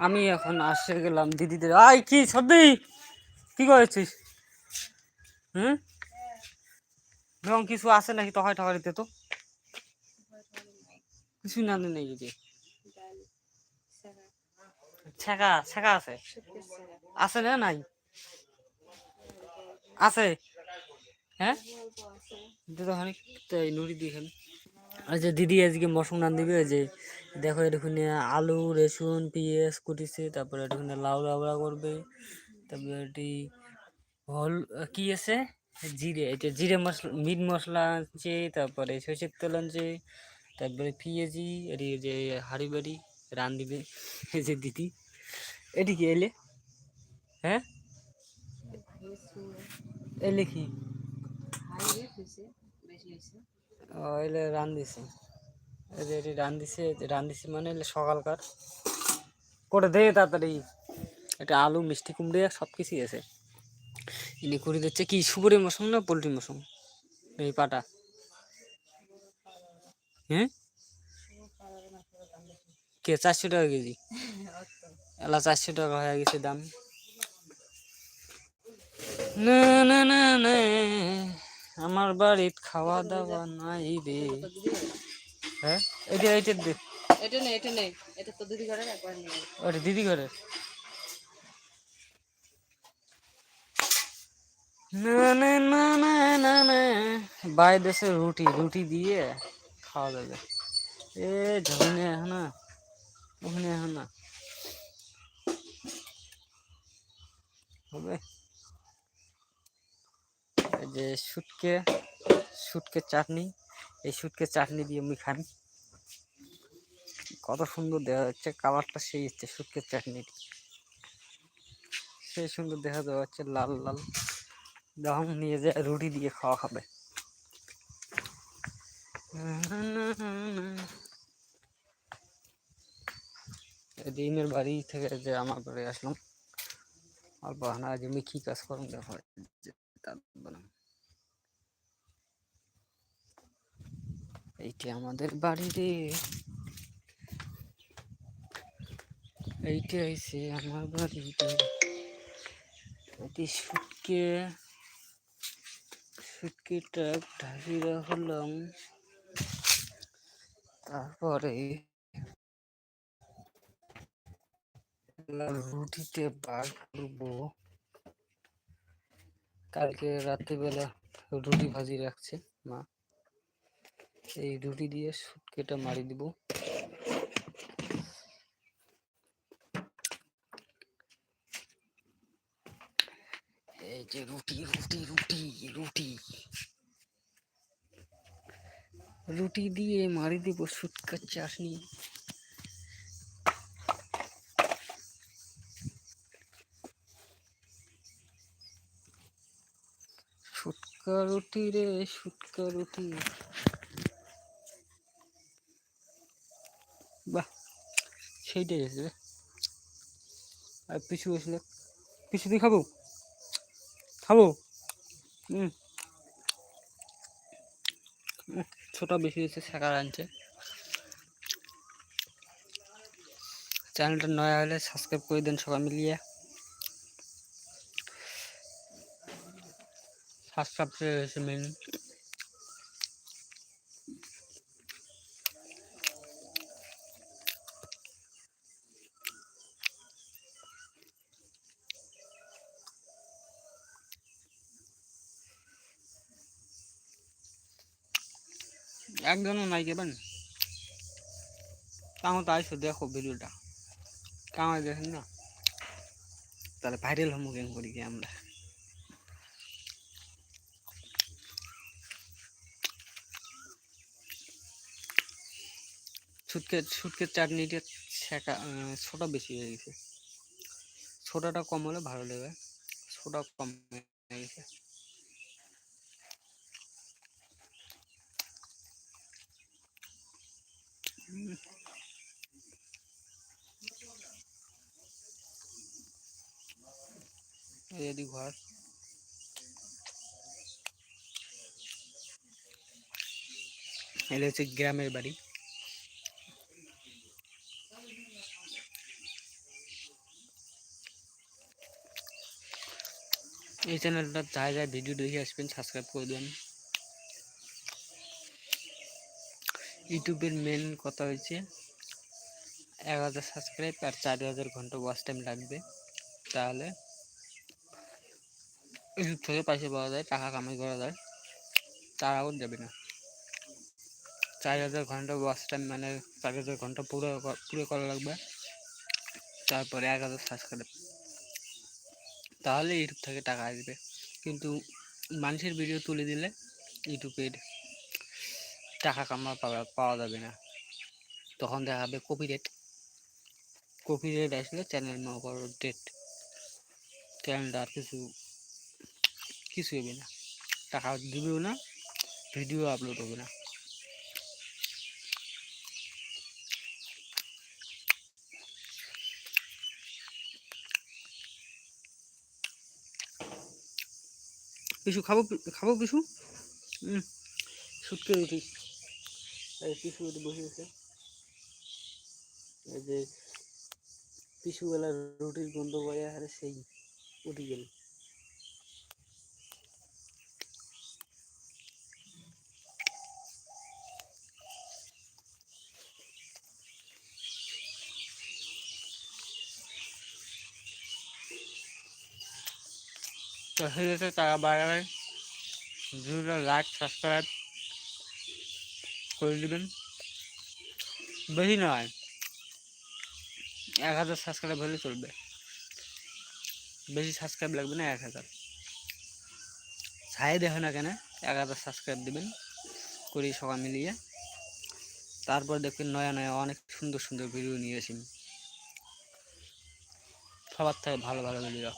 আমি এখন আসে গেলাম দিদিদের। আই কি সর্দি? কি করেছিস? হুম? কিছু আছে নাকি তখন টকারিতে তো। কিছু না নেই যে আছে? আছে না নাই? আছে? হ্যাঁ? অনেক নুড়ি দিয়ে আচ্ছা দিদি আজকে মশন রান দিবে যে দেখো এখানে আলু, রসুন, পেঁয়াজ, কুটিছে, তারপরে এখানে লাউ লাউড়া করবে, তারপরে এটি হল কি আছে? জিরে, এটা জিরে মশলা, মিট মশলা আনছে, তারপরে সরষের তেল আনছে, তারপরে পেঁয়াজি, এটি যে হাড়ি বাড়ি রান দিবে, এই যে দিদি। এটি কি, এলে? হ্যাঁ? এলে কি? ও এলে রান দিছে। এই যে এটি রান দিছে রান দিছে মানে এলে সকালকার। করে দে তাড়াতাড়ি। এটা আলু, মিষ্টি কুমড়ে সব কিছুই আছে। ইনি করে দিচ্ছে কি, সুপুরি মৌসুম না পোলট্রি মৌসুম? এই পাটা। হ্যাঁ? কে, চারশো টাকা কেজি? এলা চারশো টাকা হয়ে গেছে দাম। না না না না। আমার বাড়িত খাওয়া দাওয়া নাই রে। হ্যাঁ? এটা এইটার দে। এটা নেই এটা নেই এটা তো দিদি ঘরের একবার নিয়ে ওটা দিদি করে না না না না না না। বাইরে দেশে রুটি রুটি দিয়ে খাওয়া যাবে। এ ঝুনে এখন না ওখানে না হবে? যে শুটকে শুটকে চাটনি, এই শুটকে চাটনি দিয়ে আমি খাই কত সুন্দর দেখা যাচ্ছে, কালারটা সেই হচ্ছে শুটকের চাটনির। সেই সুন্দর দেখা যাচ্ছে লাল লাল। যখন নিয়ে যায়, রুটি দিয়ে খাওয়া খাবে ডিমের বাড়ি থেকে যে আমার বাড়ি আসলাম। অল্প হানা যে আমি কি কাজ করুন যে তার বানাম। এইটি আমাদের বাড়ি রে এইটা হইছে আমার বাড়িটা এটি সুটকে। সুটকেটা ঢাকি রাখলাম তারপরে রুটিতে বার করব। কালকে রাত্রিবেলা রুটি ভাজি রাখছে মা। এই রুটি দিয়ে সুটকেটা মারি দিব। এই যে রুটি রুটি রুটি রুটি। রুটি দিয়ে মারি দিব সুটকার চাটনি। সুটকা রুটি রে সুটকা রুটি। সেইটাই আছে। আর পিছু আসলে পিছু দিয়ে খাব? খাব? হুম ছোট বেশি হয়েছে শেখার আনছে। চ্যানেলটা নয়া হলে সাবস্ক্রাইব করে দেন সবাই মিলিয়ে। সাবস্ক্রাইব মেন একজনও নাই কেবেন তাও তো আইসো দেখো ভিডিওটা কামাই দেখেন না? তাহলে ভাইরাল হমু কেন করি কি আমরা? সুটকে সুটকে চাটনিটা শেখা ছোটা বেশি হয়ে গেছে। ছোটাটা কম হলে ভালো লাগবে ছোটা কম হয়ে গেছে। রেডি ঘর। এটা হচ্ছে গ্রামের বাড়ি। এই চ্যানেলটা যায় যায় ভিডিও দেখে আসবেন সাবস্ক্রাইব করে দেবেন। ইউটিউবের মেন কথা হয়েছে এক হাজার সাবস্ক্রাইব আর চার হাজার ঘণ্টা ওয়াচ টাইম লাগবে। তাহলে ইউটিউব থেকে পয়সা পাওয়া যায়, টাকা কামাই করা যায়, তার আগুন যাবে না। চার হাজার ঘণ্টা ওয়াচ টাইম মানে চার হাজার ঘণ্টা পুরো পুরো করা লাগবে, তারপরে এক হাজার সাবস্ক্রাইব তাহলে ইউটিউব থেকে টাকা আসবে। কিন্তু মানুষের ভিডিও তুলে দিলে ইউটিউবের টাকা কামা পাওয়া পাওয়া যাবে না। তখন দেখা হবে কপিরেট কপিরেট আসলে চ্যানেল করো ডেট চ্যানেলটা আর কিছু কিছু হবে না। টাকা দিবেও না, ভিডিও আপলোড হবে না। পিছু খাব খাব হুম সুটকে রুটি। পিছু বসে আছে। যে পিছুবেলা রুটির গন্ধ করে আর সেই উঠে গেল। তো সেক্ষেত্রে তারা বাড়াবে ভিডিওটা লাইক সাবস্ক্রাইব করে দেবেন। বেশি নয়, এক হাজার সাবস্ক্রাইব হলে চলবে। বেশি সাবস্ক্রাইব লাগবে না এক হাজার। ছাই দেখে না কেন, এক হাজার সাবস্ক্রাইব দেবেন করি সবাই মিলিয়ে। তারপর দেখবেন নয়া নয়া অনেক সুন্দর সুন্দর ভিডিও নিয়ে আসি সবার থেকে ভালো ভালো ভিডিও